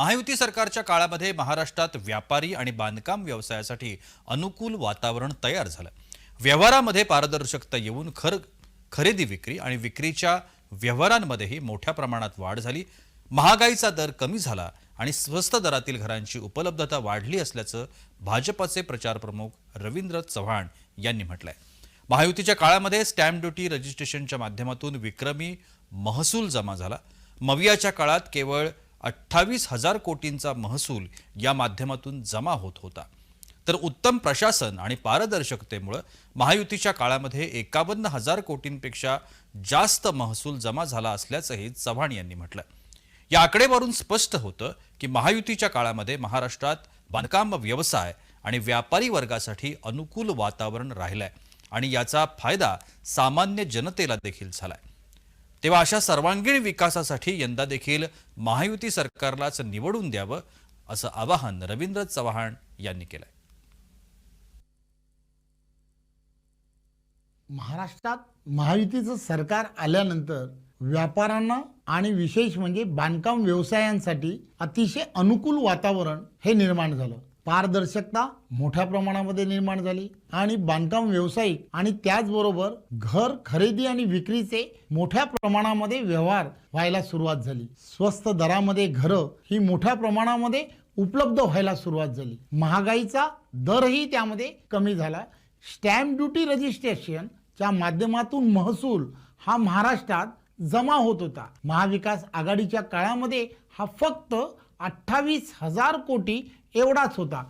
महायुती सरकारच्या काळामध्ये महाराष्ट्रात व्यापारी आणि बांधकाम व्यवसायासाठी अनुकूल वातावरण तयार झालं. व्यवहारामध्ये पारदर्शकता येऊन खर खरेदी विक्री आणि विक्रीच्या व्यवहारांमध्येही मोठ्या प्रमाणात वाढ झाली. महागाईचा दर कमी झाला आणि स्वस्त दरातील घरांची उपलब्धता वाढली असल्याचं भाजपचे प्रचारप्रमुख रवींद्र चव्हाण यांनी म्हटलंय. महायुतीच्या काळामध्ये स्टॅम्प ड्युटी रजिस्ट्रेशनच्या माध्यमातून विक्रमी महसूल जमा झाला. मवियाच्या काळात केवळ अठ्ठावीस हजार कोटींचा महसूल या माध्यमातून जमा होत होता. तर उत्तम प्रशासन आणि पारदर्शकतेमुळं महायुतीच्या काळामध्ये एकावन्न हजार कोटींपेक्षा जास्त महसूल जमा झाला असल्याचंही चव्हाण यांनी म्हटलं. या आकडेवारून स्पष्ट होतं की महायुतीच्या काळामध्ये महाराष्ट्रात बांधकाम व्यवसाय आणि व्यापारी वर्गासाठी अनुकूल वातावरण राहिलंय आणि याचा फायदा सामान्य जनतेला देखील झालाय. तेव्हा अशा सर्वांगीण विकासासाठी यंदा देखील महायुती सरकारलाच निवडून द्यावं असं आवाहन रवींद्र चव्हाण यांनी केलंय. महाराष्ट्रात महायुतीचं सरकार आल्यानंतर व्यापाऱ्यांना आणि विशेष म्हणजे बांधकाम व्यवसायांसाठी अतिशय अनुकूल वातावरण हे निर्माण झालं. पारदर्शकता मोठ्या प्रमाणामध्ये निर्माण झाली आणि बांधकाम व्यावसायिक आणि त्याचबरोबर घर खरेदी आणि विक्रीचे मोठ्या प्रमाणामध्ये व्यवहार व्हायला सुरुवात झाली. स्वस्त दरामध्ये घरं ही मोठ्या प्रमाणामध्ये उपलब्ध व्हायला सुरुवात झाली. महागाईचा दरही त्यामध्ये कमी झाला. स्टॅम्प ड्युटी रजिस्ट्रेशनच्या माध्यमातून महसूल हा महाराष्ट्रात जमा होत होता. महाविकास आघाडीच्या काळामध्ये हा फक्त अठ्ठावीस हजार कोटी एवढाच होता.